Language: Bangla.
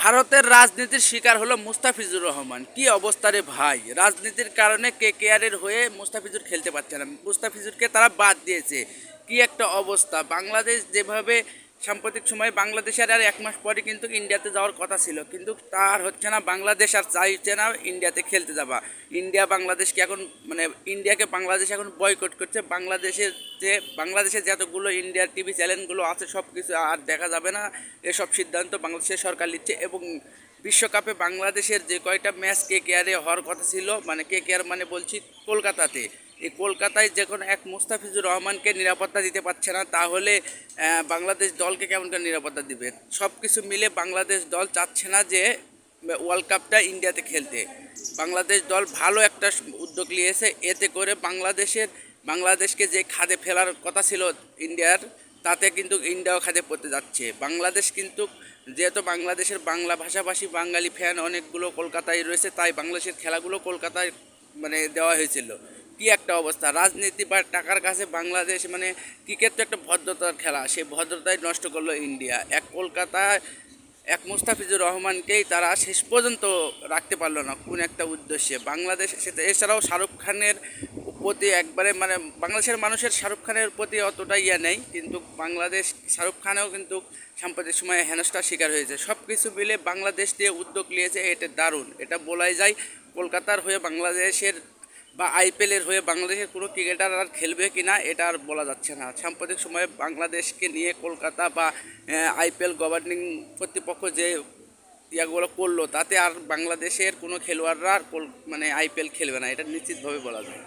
ভারতের রাজনীতির শিকার হলো মুস্তাফিজুর রহমান। কি অবস্থা রে ভাই? রাজনীতির কারণে কে কেয়ারের হয়ে মুস্তাফিজুর খেলতে পারছে না। মুস্তাফিজুরকে তারা বাদ দিয়েছে। কি একটা অবস্থা। বাংলাদেশ যেভাবে সাম্প্রতিক সময়ে বাংলাদেশের আর এক মাস পরে কিন্তু ইন্ডিয়াতে যাওয়ার কথা ছিল। কিন্তু তার হচ্ছে না, বাংলাদেশ আর চাইছে না ইন্ডিয়াতে খেলতে যাবা ইন্ডিয়া বাংলাদেশকে এখন মানে ইন্ডিয়াকে বাংলাদেশ এখন বয়কট করছে। বাংলাদেশের যে, বাংলাদেশের যতগুলো ইন্ডিয়ার টিভি চ্যানেলগুলো আছে সব কিছু আর দেখা যাবে না। এসব সিদ্ধান্ত বাংলাদেশের সরকার নিচ্ছে এবং বিশ্বকাপে বাংলাদেশের যে কয়টা ম্যাচ কে কেয়ারে হওয়ার কথা ছিল মানে কে কেয়ার মানে বলছি কলকাতাতে। এই কলকাতায় যখন এক মুস্তাফিজুর রহমানকে নিরাপত্তা দিতে পারছে না, তাহলে বাংলাদেশ দলকে কেমন করে নিরাপত্তা দিবে? সব কিছু মিলে বাংলাদেশ দল চাচ্ছে না যে ওয়ার্ল্ড কাপটা ইন্ডিয়াতে খেলতে। বাংলাদেশ দল ভালো একটা উদ্যোগ নিয়েছে, এতে করে বাংলাদেশের, বাংলাদেশকে যে খাদে ফেলার কথা ছিল ইন্ডিয়ার, তাতে কিন্তু ইন্ডিয়াও খাদে পড়তে যাচ্ছে। বাংলাদেশ কিন্তু যেহেতু বাংলাদেশের বাংলা ভাষাভাষী বাঙালি ফ্যান অনেকগুলো কলকাতায় রয়েছে, তাই বাংলাদেশের খেলাগুলো কলকাতায় মানে দেওয়া হয়েছিল। কি একটা অবস্থা, রাজনীতি বা টাকার কাছে বাংলাদেশ মানে ক্রিকেট তো একটা ভদ্রতার খেলা, সেই ভদ্রতাই নষ্ট করল ইন্ডিয়া। এক কলকাতায় এক মুস্তাফিজুর রহমানকেই তারা শেষ পর্যন্ত রাখতে পারল না, কোন একটা উদ্দেশ্যে। বাংলাদেশ সেটা এছাড়াও শাহরুখ খানের প্রতি একবারে মানে বাংলাদেশের মানুষের শাহরুখ খানের প্রতি অতটা ইয়ে নেই, কিন্তু বাংলাদেশ শাহরুখ খানেও কিন্তু সাম্প্রতিক সময়ে হেনস্থার শিকার হয়েছে। সব কিছু মিলে বাংলাদেশ দিয়ে উদ্যোগ নিয়েছে, এটা দারুণ। এটা বলাই যায় কলকাতার হয়ে বাংলাদেশের বা আইপিএলের হয়ে বাংলাদেশের কোনো ক্রিকেটার আর খেলবে কি না এটা আর বলা যাচ্ছে না। সাম্প্রতিক সময়ে বাংলাদেশকে নিয়ে কলকাতা বা আইপিএল গভর্নিং কর্তৃপক্ষ যে ইয়াগুলো করল, তাতে আর বাংলাদেশের কোনো খেলোয়াড়রা আর মানে আইপিএল খেলবে না, এটা নিশ্চিতভাবে বলা যায়।